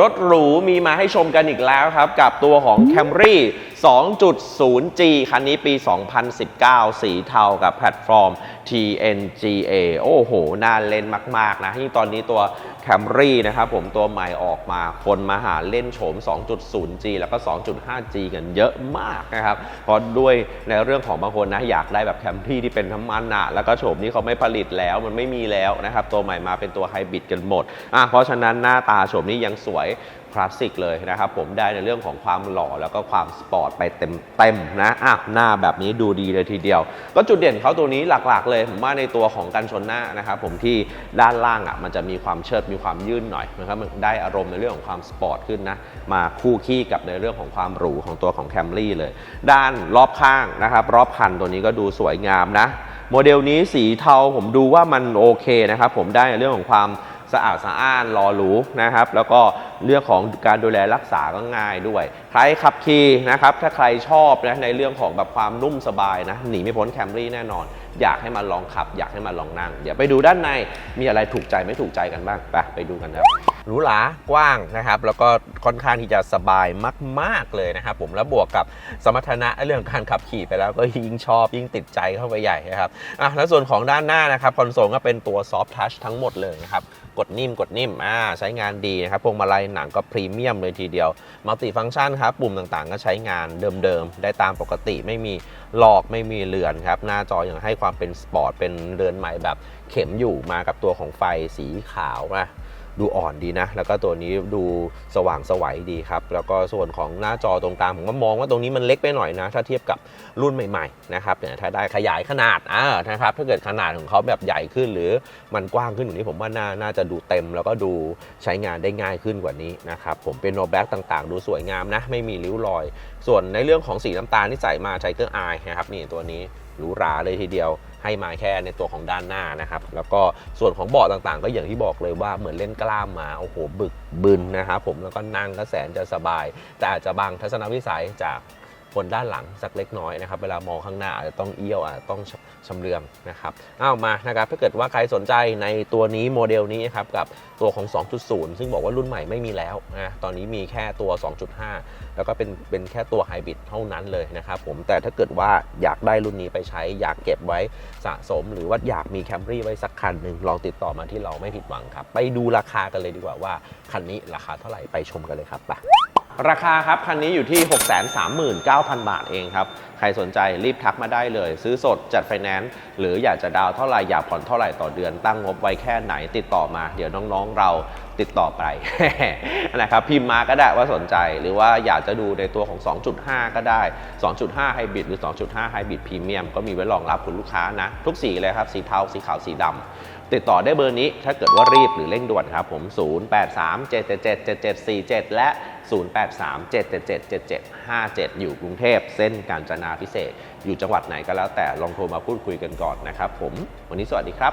รถหรูมีมาให้ชมกันอีกแล้วครับ กับตัวของ Camry 2.0G คันนี้ปี 2019 สีเทากับแพลตฟอร์ม TNGA โอ้โห น่าเล่นมาก ๆ นะที่ตอนนี้ตัว Camry นะครับผมตัวใหม่ออกมาคนมาหาเล่นโฉม 2.0G แล้วก็ 2.5G กันเยอะมากนะครับเพราะด้วยในเรื่องของบางคนนะอยากได้แบบ Camry ที่เป็นน้ำมันอะแล้วก็โฉมนี้เขาไม่ผลิตแล้วมันไม่มีแล้วนะครับ ตัวใหม่มาเป็นตัวไฮบริดกันหมดอะเพราะฉะนั้นหน้าตาโฉมนี้ยังสวย คลาสสิกเลยนะครับผมได้ในเรื่องของความหล่อแล้วก็ความสปอร์ตไปเต็มๆนะอะหน้าแบบนี้ดูดีเลยทีเดียว ก็จุดเด่นเขาตัวนี้หลักๆ เลยผมว่าในตัวของกันชนหน้านะครับผมที่ด้านล่างอะมันจะมีความเชิดมีความยื่นหน่อยนะครับมันได้อารมณ์ในเรื่องของความสปอร์ตขึ้นนะมาคู่ขี้กับในเรื่องของความหรูของตัวของแคมรี่เลย ด้านรอบข้างนะครับรอบคันตัวนี้ก็ดูสวยงามนะ โมเดลนี้สีเทาผมดูว่ามันโอเคนะครับผมได้ในเรื่องของความ สะอาดสะอ้านรอหรูนะครับ แล้วก็เรื่องของการดูแลรักษาก็ง่ายด้วย ใครขับขี่นะครับ ถ้าใครชอบนะในเรื่องของแบบความนุ่มสบายนะหนีไม่พ้นแคมรี่แน่นอน อยากให้มาลองขับ อยากให้มาลองนั่ง เดี๋ยวไปดูด้านในมีอะไรถูกใจไม่ถูกใจกันบ้างไปไปดูกันครับหรูหรากว้างนะครับ แล้วก็ค่อนข้างที่จะสบายมากๆเลยนะครับผมแล้วบวกกับสมรรถนะเรื่องการขับขี่ไปแล้วก็ยิ่งชอบยิ่งติดใจเข้าไปใหญ่นะครับอะแล้วส่วนของด้านหน้านะครับคอนโซลก็เป็นตัวซอฟทัชทั้งหมดเลยนะครับ กดนิ่มกดนิ่มอ่าใช้งานดีนะครับพวงมาลัยหนังก็พรีเมียมเลยทีเดียวมัลติฟังก์ชันครับปุ่มต่างๆ ก็ใช้งานเดิมๆ ได้ตามปกติไม่มีหลอกไม่มีเลือนครับ หน้าจอยังให้ความเป็นสปอร์ตเป็นเรือนใหม่แบบเข็มอยู่มากับตัวของไฟสีขาวนะ ดูอ่อนดีนะ แล้วก็ตัวนี้ดูสว่างสวัยดีครับ แล้วก็ส่วนของหน้าจอตรงกลางผมก็มองว่าตรงนี้มันเล็กไปหน่อยนะ ถ้าเทียบกับรุ่นใหม่ๆนะครับเนี่ยถ้าได้ขยายขนาดอ่านะครับถ้าเกิดขนาดของเขาแบบใหญ่ขึ้น หรือมันกว้างขึ้นอย่างนี้ผมว่าน่าน่าจะดูเต็ม แล้วก็ดูใช้งานได้ง่ายขึ้นกว่านี้นะครับผมเป็นโนแบ็กต่างๆ ดูสวยงามนะไม่มีริ้วรอย ส่วนในเรื่องของสีน้ำตาลที่ใส่มาไทเกอร์อายนะครับนี่ตัวนี้หรูหราเลยทีเดียว ให้มาแค่ในตัวของด้านหน้านะครับ แล้วก็ส่วนของเบาะต่างๆ ก็อย่างที่บอกเลยว่าเหมือนเล่นกล้ามมาโอ้โหบึกบึนนะครับผมแล้วก็นั่งก็แสนจะสบาย แต่อาจจะบางทัศนวิสัยจากคนด้านหลังสักเล็กน้อยนะครับ เวลามองข้างหน้าอาจจะต้องเอี้ยวอาจจะต้อง ชำเลืองนะครับเอามานะครับถ้าเกิดว่าใครสนใจในตัวนี้โมเดลนี้ครับกับตัวของ 2.0 ซึ่งบอกว่ารุ่นใหม่ไม่มีแล้วนะตอนนี้มีแค่ตัว 2.5 แล้วก็เป็นเป็นแค่ตัวไฮบริดเท่านั้นเลยนะครับผมแต่ถ้าเกิดว่าอยากได้รุ่นนี้ไปใช้ อยากเก็บไว้สะสม หรือว่าอยากมีแคมรี่ไว้สักคันหนึ่งลองติดต่อมาที่เราไม่ผิดหวังครับ ไปดูราคากันเลยดีกว่าว่าคันนี้ราคาเท่าไหร่ไปชมกันเลยครับไป ราคาครับคันนี้อยู่ที่ 639,000 บาทเองครับ ใครสนใจรีบทักมาได้เลย ซื้อสดจัดไฟแนนซ์หรืออยากจะดาวเท่าไหร่อยากผ่อนเท่าไหร่ต่อเดือนตั้งงบไว้แค่ไหนติดต่อมา เดี๋ยวน้องๆเรา ติดต่อไปนะครับพิมพ์มาก็ได้ว่าสนใจ หรือว่าอยากจะดูในตัวของ 2.5 ก็ได้ 2.5 ไฮบริดหรือ 2.5 ไฮบริดพรีเมียมก็มีไว้รองรับคุณลูกค้านะ ทุกสีเลยครับ สีเทา สีขาว สีดำ ติดต่อได้เบอร์นี้ถ้าเกิดว่ารีบหรือเร่งด่วนครับผม 0837777747 และ 0837777757 อยู่กรุงเทพเส้นกาญจนาพิเศษ อยู่จังหวัดไหนก็แล้วแต่ลองโทรมาพูดคุยกันก่อนนะครับผม วันนี้สวัสดีครับ